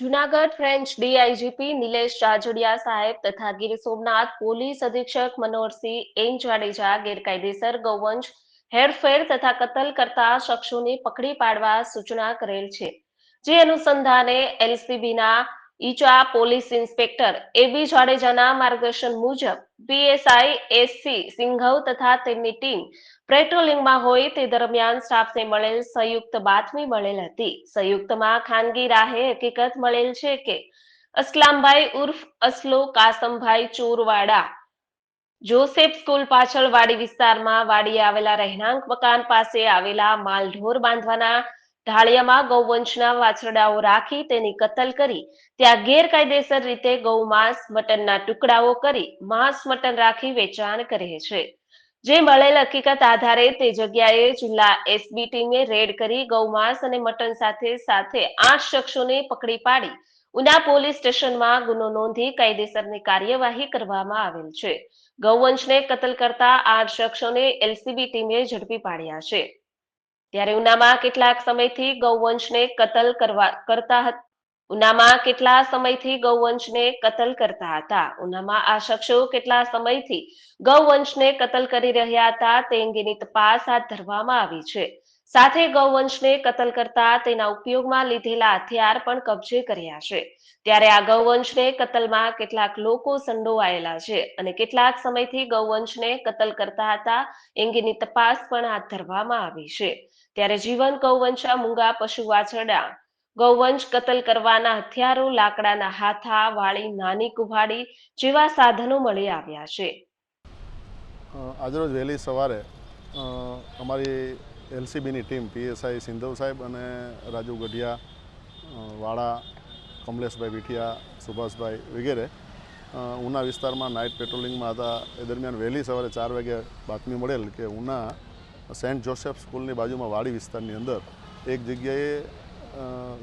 જુનાગઢ ફ્રેન્ચ ડીઆઈજીપી નિલેશ જાજડિયા સાહેબ તથા ગીર સોમનાથ પોલીસ અધિક્ષક મનોહરસિંહ એન જાડેજા ગેરકાયદેસર ગૌવંશ હેરફેર તથા કતલ કરતા શખ્સોને પકડી પાડવા સૂચના કરેલ છે. જે અનુસંધાને એલસીબીના ઈચા પોલીસ ઇન્સ્પેક્ટર એબી જાડેજાના માર્ગદર્શન મુજબ પીએસઆઈ એસસી સિંઘવ તથા તેમની ટીમ પેટ્રોલિંગમાં હોય તે દરમિયાન સ્ટાફને મળેલ સંયુક્ત બાતમી મળેલ હતી. સંયુક્તમાં ખાનગી રાહે હકીકત મળેલ છે કે અસલામભાઈ ઉર્ફ અસલો કાસમભાઈ ચોરવાડા જોસેફ સ્કૂલ પાછળ વાડી વિસ્તારમાં વાડી આવેલા રહેણાંક મકાન પાસે આવેલા માલઢોર બાંધવાના ઢાળિયામાં ગૌવંશના વાછરડાઓ રાખી તેની કતલ કરી. ત્યાં ગેરકાયદેસર રીતે ગૌમાંસ મટનના ટુકડાઓ કરી માંસ મટન રાખી વેચાણ કરે છે. જે મળેલ હકીકત આધારે તે જગ્યાએ જિલ્લા એસબી ટીમે રેડ કરી ગૌમાંસ અને મટન સાથે સાથે આઠ શખ્સોને પકડી પાડી. ઉના પોલીસ સ્ટેશનમાં ગુનો નોંધી કાયદેસરની કાર્યવાહી કરવામાં આવેલ છે. ગૌવંશને કતલ કરતા આઠ શખ્સોને એલસીબી ટીમે ઝડપી પાડ્યા છે. ત્યારે ઉનામાં કેટલાક સમયથી ગૌવંશને કતલ કરવા, કરતા ઉનામાં કેટલા સમયથી ગૌવંશને કતલ કરતા હતા? ઉનામાં આ શખ્સો કેટલા સમયથી ગૌવંશને કતલ કરી રહ્યા હતા તે અંગેની તપાસ હાથ ધરવામાં આવી છે. સાથે ગૌવંશને કતલ કરતા તેના ઉપયોગમાં લીધેલા હથિયાર પણ કબજે કર્યા છે. ત્યારે આ ગૌવંશને કતલમાં કેટલાક લોકો સંડોવાયેલા છે અને કેટલાક સમયથી ગૌવંશને કતલ કરતા હતા અંગેની તપાસ પણ હાથ ધરવામાં આવી છે. ત્યારે જીવન ગૌવંશા મૂંગા પશુ વાછરડા, ગૌવંશ કતલ કરવાના હથિયારો, લાકડાના હાથા, વાળી નાની કુભાડી જેવા સાધનો મળી આવ્યા છે. આજરોજ વહેલી સવારે અમારી એલસીબીની ટીમ, પીએસઆઈ સિંધવ સાહેબ અને રાજુ ગઢિયા વાળા, કમલેશભાઈ વિઠિયા, સુભાષભાઈ વગેરે ઉના વિસ્તારમાં નાઇટ પેટ્રોલિંગમાં હતા. એ દરમિયાન વહેલી સવારે ચાર વાગે બાતમી મળેલ કે ઉના સેન્ટ જોસેફ સ્કૂલની બાજુમાં વાડી વિસ્તારની અંદર એક જગ્યાએ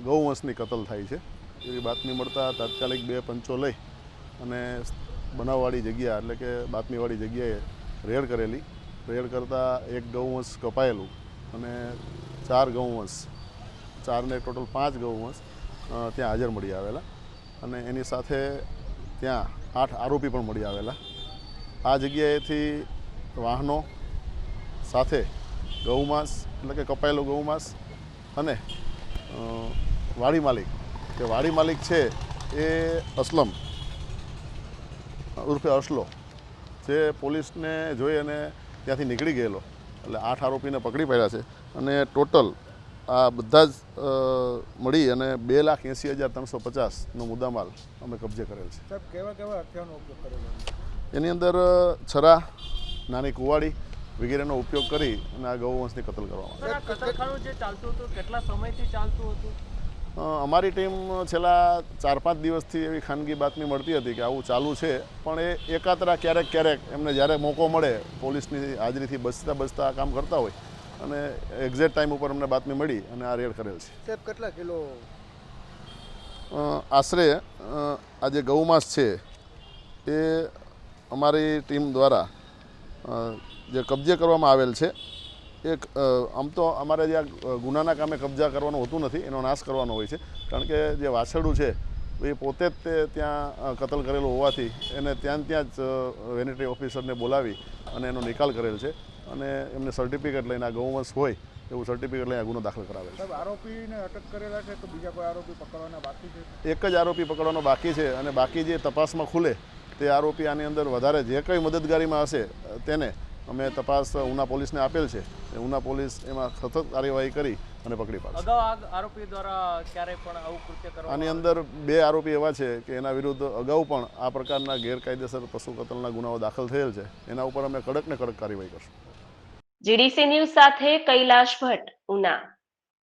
ગૌવંશની કતલ થાય છે. એવી બાતમી મળતા તાત્કાલિક બે પંચો લઈ અને બનાવવાળી જગ્યા એટલે કે બાતમીવાળી જગ્યાએ રેડ કરેલી. રેડ કરતાં એક ગૌવંશ કપાયેલું. અને ચાર ગૌવંશ ચારને ટોટલ પાંચ ગૌવંશ ત્યાં હાજર મળી આવેલા. અને એની સાથે ત્યાં આઠ આરોપી પણ મળી આવેલા. આ જગ્યાએથી વાહનો સાથે ગૌમાંસ એટલે કે કપાયેલું ગૌમાંસ અને વાડી માલિક. કે વાડી માલિક છે એ અસલમ ઉર્ફે અસલો, જે પોલીસને જોઈ અને ત્યાંથી નીકળી ગયેલો. એટલે આઠ આરોપીને પકડી પાડ્યા છે અને ટોટલ આ બધા જ મળી અને બે લાખ એંસી હજાર ત્રણસો પચાસનો મુદ્દામાલ અમે કબજે કરેલ છે. કેવા કેવા હથિયારનો ઉપયોગ કરેલો એની અંદર છરા નાની કુવાડી વગેરેનો ઉપયોગ કરી અને આ ગૌવંશની કતલ કરવામાં આવે. આ ચાલતું હતું કેટલા સમયથી ચાલતું હતું? અમારી ટીમ છેલ્લા ચાર પાંચ દિવસથી એવી ખાનગી બાતમી મળતી હતી કે આવું ચાલુ છે પણ એ એકાતરા ક્યારેક ક્યારેક એમને જ્યારે મોકો મળે પોલીસની હાજરીથી બચતા બચતા કામ કરતા હોય અને એક્ઝેક્ટ ટાઈમ ઉપર અમને બાતમી મળી અને આ રેડ કરેલ છે. સાહેબ કેટલા કિલો? આશરે આ જે ગૌમાંસ છે એ અમારી ટીમ દ્વારા જે કબજે કરવામાં આવેલ છે એક આમ તો અમારે જે આ ગુનાના કામે કબજા કરવાનું હોતું નથી એનો નાશ કરવાનો હોય છે. કારણ કે જે વાછરડું છે એ પોતે જ તે ત્યાં કતલ કરેલું હોવાથી એને ત્યાં ત્યાં જ વેનેટરી ઓફિસરને બોલાવી અને એનો નિકાલ કરેલ છે. અને એમને સર્ટિફિકેટ લઈને આ ગૌવંશ હોય એવું સર્ટિફિકેટ લઈને આ ગુનો દાખલ કરાવે છે. આરોપીને અટક કરેલા છે તો બીજા કોઈ આરોપી પકડવાના બાકી છે? એક જ આરોપી પકડવાનો બાકી છે અને બાકી જે તપાસમાં ખુલે તે આરોપી આની અંદર વધારે જે કંઈ મદદગારીમાં હશે તેને અમે તપાસ ઉના પોલીસને આપેલ છે. ઉના પોલીસ એમાં સતત કાર્યવાહી કરી અને પકડી પાડશે. આરોપી દ્વારા ક્યારેય પણ આવું કૃત્ય આની અંદર બે આરોપી એવા છે કે એના વિરુદ્ધ અગાઉ પણ આ પ્રકારના ગેરકાયદેસર પશુ કતલના ગુનાઓ દાખલ થયેલ છે. એના ઉપર અમે કડક ને કડક કાર્યવાહી કરશું. જીડીસી ન્યૂઝ સાથે કૈલાશ ભટ્ટ ઉના.